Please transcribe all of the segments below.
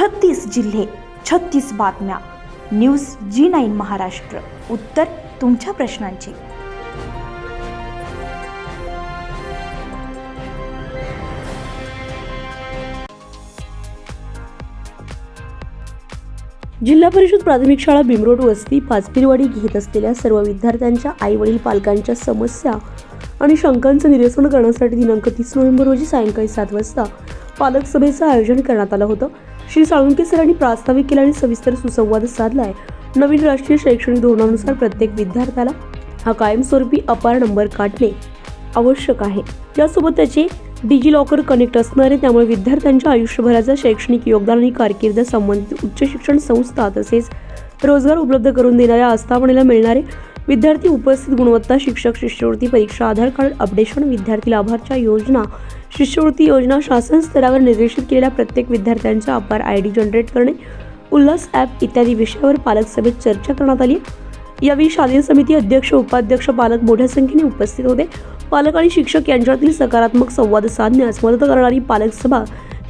छत्तीस जिल्हे छत्तीस बातम्या. न्यूज जी नाईन महाराष्ट्र. उत्तर तुमच्या प्रश्नांची. जिल्हा परिषद प्राथमिक शाळा बिमरोड वस्ती पाचपिरवाडी घेत असलेल्या सर्व विद्यार्थ्यांच्या आई वडील पालकांच्या समस्या आणि शंकांचं निरसन करण्यासाठी दिनांक तीस नोव्हेंबर रोजी सायंकाळी सात वाजता पालक सभेचं आयोजन करण्यात आलं होतं. श्री साळुंके सरांनी प्रास्ताविक केला आणि सविस्तर सुसंवाद साधलाय. नवीन राष्ट्रीय शैक्षणिक धोरणानुसार प्रत्येक विद्यार्थ्याला हा कायमस्वरूपी अपार नंबर काढणे आवश्यक आहे. यासोबत त्याचे डिजी लॉकर कनेक्ट असणारे त्यामुळे विद्यार्थ्यांच्या आयुष्यभराचं शैक्षणिक योगदान आणि कारकीर्द संबंधित उच्च शिक्षण संस्था तसेच रोजगार उपलब्ध करून देणाऱ्या आस्थापनेला मिळणारे विद्यार्थी उपस्थित गुणवत्ता शिक्षक शिष्यवृत्ती परीक्षा आधार कार्ड अपडेशन विद्यार्थी लाभार्थ्या योजना शिष्यवृत्ती योजना शासन स्तरावर निर्देशित केलेल्या प्रत्येक विद्यार्थ्यांचा अपार आय डी जनरेट करणे उल्हास ॲप इत्यादी विषयावर पालक सभेत चर्चा करण्यात आली. यावेळी शालेय समिती अध्यक्ष उपाध्यक्ष पालक मोठ्या संख्येने उपस्थित होते. पालक आणि शिक्षक यांच्यातील सकारात्मक संवाद साधण्यास मदत करणारी पालक सभा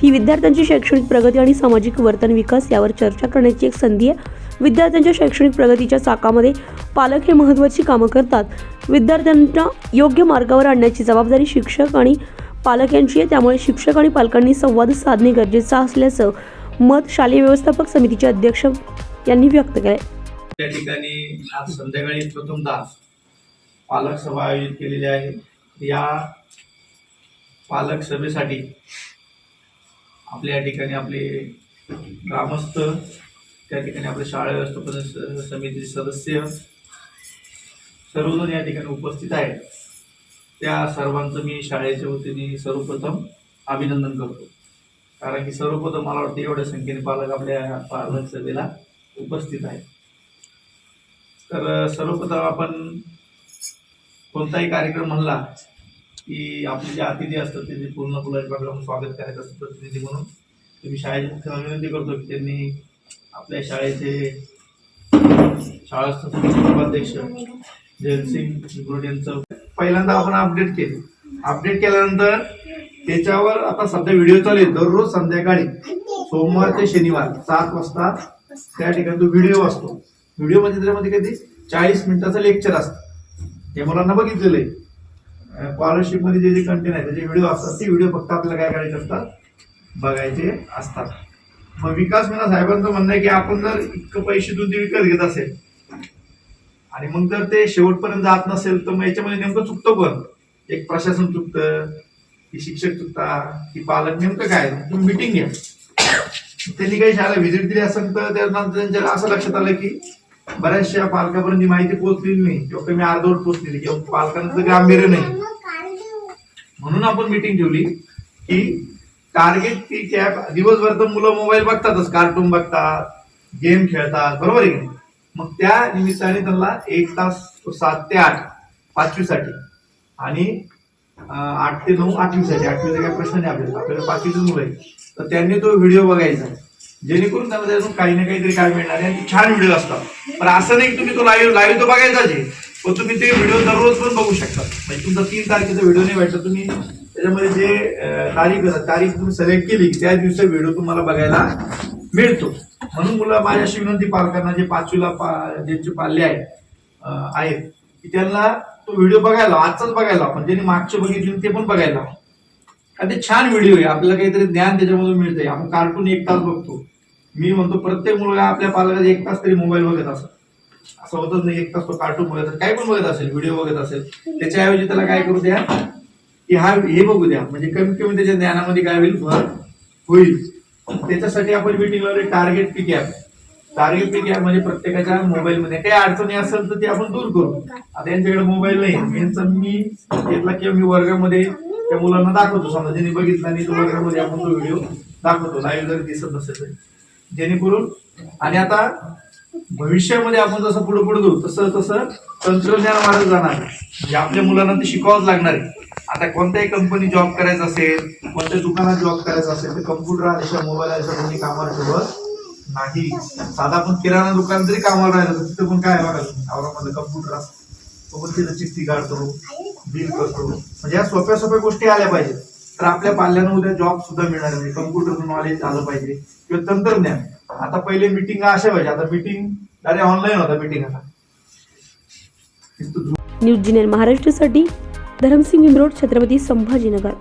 ही विद्यार्थ्यांची शैक्षणिक प्रगती आणि सामाजिक वर्तन विकास यावर चर्चा करण्याची एक संधी आहे. विद्यार्थ्यांच्या शैक्षणिक प्रगतीच्या चाकामध्ये पालक हे महत्त्वाची कामं करतात. विद्यार्थ्यांना योग्य मार्गावर आणण्याची जबाबदारी शिक्षक आणि पालक यांची आहे. त्यामुळे शिक्षक आणि पालकांनी संवाद साधणे गरजेचं असल्याचं मत शालेय व्यवस्थापक समितीचे अध्यक्ष यांनी व्यक्त केले त्या ठिकाणी आज संध्याकाळी पालक सभा आयोजित केलेली आहे. या पालक सभेसाठी आपल्या या ठिकाणी आपले ग्रामस्थ त्या ठिकाणी आपले शाळा व्यवस्थापन समितीचे सदस्य सर्वजण या ठिकाणी उपस्थित आहेत. त्या सर्वांचं मी शाळेच्या वतीने सर्वप्रथम अभिनंदन करतो. कारण की सर्वप्रथम मला वाटतं एवढ्या संख्येने पालक आपल्या पालक सभेला उपस्थित आहेत. तर सर्वप्रथम आपण कोणताही कार्यक्रम म्हणला की आपले जे अतिथी असतात ते पूर्ण फुलांच्या पाकळ्यावर स्वागत करायचं असतं प्रतिनिधी म्हणून. तुम्ही शाळेची मुख्य विनंती करतो की त्यांनी आपल्या शाळेचे शाळा उपाध्यक्ष जयसिंग गुरुड यांचं पहिल्यांदा आपण अपडेट केले. अपडेट केल्यानंतर त्याच्यावर आता सध्या व्हिडिओ चालू आहे. दररोज संध्याकाळी सोमवार ते शनिवार सात वाजता त्या ठिकाणी तो व्हिडिओ असतो व्हिडिओ म्हणजे त्याच्यामध्ये कधी चाळीस मिनिटाचं लेक्चर असतं. हे मुलांना बघितलेलं आहे. जे जे कंटेंट आहे त्याचे व्हिडिओ असतात ते व्हिडिओ फक्त आपल्याला काय करायचे असतात? बघायचे असतात. मग विकास मीना साहेबांचं म्हणणं आहे की आपण जर इतकं पैसे दूध ते विकत घेत असेल आणि मग जर ते शेवटपर्यंत जात नसेल तर मग याच्यामध्ये नेमकं चुकतं कोण? एक प्रशासन चुकतं की शिक्षक चुकता की पालक नेमकं काय? तुम्ही मिटिंग घ्या. त्यांनी काही शाळेला व्हिजिट दिली असेल तर त्यांना त्यांच्या असं लक्षात आलं की बऱ्याचशा पालकापर्यंत माहिती पोहोचलेली नाही. किंवा कमी अर्धवट पोहोचलेली किंवा पालकांचं गांभीर्य नाही. म्हणून आपण मीटिंग ठेवली की टार्गेट ती कॅप दिवसभर तर मुलं मोबाईल बघतातच कार्टून बघतात गेम खेळतात. बरोबर आहे मग त्या निमित्ताने त्यांना एक तास सात ते आठ पाचवीसाठी. आणि आठ ते नऊ आठवीसाठी. आठवीचा काही प्रश्न नाही आपल्याला. आपल्याला पाचवीचं मुलं आहे तर त्यांनी तो व्हिडिओ बघायचा. जेणेकरून त्यांना त्यातून काही ना काहीतरी काय मिळणार आहे. आणि छान व्हिडिओ असतात. पण असं नाही की तुम्ही तो लाईव्ह लाईव्ह तो बघायचाच आहे. पण तुम्ही ते व्हिडिओ दररोज पण बघू शकता. म्हणजे तुमचा तीन तारखेचा व्हिडिओ नाही व्हायचा. तुम्ही त्याच्यामध्ये जे तारीख तारीख तुम्ही सिलेक्ट केली त्या दिवशी व्हिडिओ तुम्हाला बघायला मिळतो. म्हणून मुलं माझी अशी विनंती पालकांना जे पाचवीला पा- ज्यांचे पाल्य आहेत आहेत की त्यांना तो व्हिडिओ बघायला आजचाच बघायला पण ज्यांनी मागचे बघितले ते पण बघायला आणि ते छान व्हिडिओ आहे आपल्याला काहीतरी ज्ञान त्याच्यामधून मिळतंय आपण कार्टून एक तास बघतो. मी म्हणतो प्रत्येक मुलगा आपल्या पालकाचा एक तास तरी मोबाईल बघत असत असं होतच नाही एक तास तो कार्टून बघत असेल काही पण बघत असेल व्हिडिओ बघत असेल. त्याच्याऐवजी त्याला काय करू द्या की हा हे बघू द्या. म्हणजे कमीत कमी त्याच्या ज्ञानामध्ये काय होईल भर होईल. त्याच्यासाठी आपण मिटिंग लावली target pick app target pick app म्हणजे प्रत्येकाच्या मोबाईलमध्ये काही अडचणी असेल तर ते आपण दूर करू. आता यांच्याकडे मोबाईल नाही. यांचा मी घेतला किंवा मी वर्गामध्ये त्या मुलांना दाखवतो. समजा ज्यांनी बघितला आणि तो वर्गामध्ये आपण तो व्हिडिओ दाखवतो. लाईव्ह जर दिसत नसेल तरी. जेणेकरून आणि आता भविष्यामध्ये आपण जसं पुढे पुढे जाऊ तसं तसं तंत्रज्ञान वाढत जाणार. जे म्हणजे आपल्या मुलांना ते शिकावंच लागणार आहे. आता कोणत्याही कंपनी जॉब करायचा असेल कोणत्या दुकानात जॉब करायचा असेल तर कम्प्युटर आल्याशिवाय मोबाईल आल्याशिवाय कोणी कामाला ठेवत नाही. साधा आपण किराणा दुकान जरी कामाला राहिलं तर तिथं पण काय आहे बघा औरंगाबाद कम्प्युटर असतो. तो पण तिथं चिठ्ठी काढतो बिल करतो. म्हणजे या सोप्या सोप्या गोष्टी आल्या पाहिजेत. तर आपल्या पाल्यांना उद्या जॉब सुद्धा मिळणार नाही. कम्प्युटरचं नॉलेज आलं पाहिजे. किंवा तंत्रज्ञान. आता पहिले मिटिंग अशा पाहिजे आता मिटिंग डायरेक्ट ऑनलाईन होता मिटिंग आता. न्यूज जी महाराष्ट्रासाठी धरमसिंग इमरोड छत्रपती संभाजीनगर.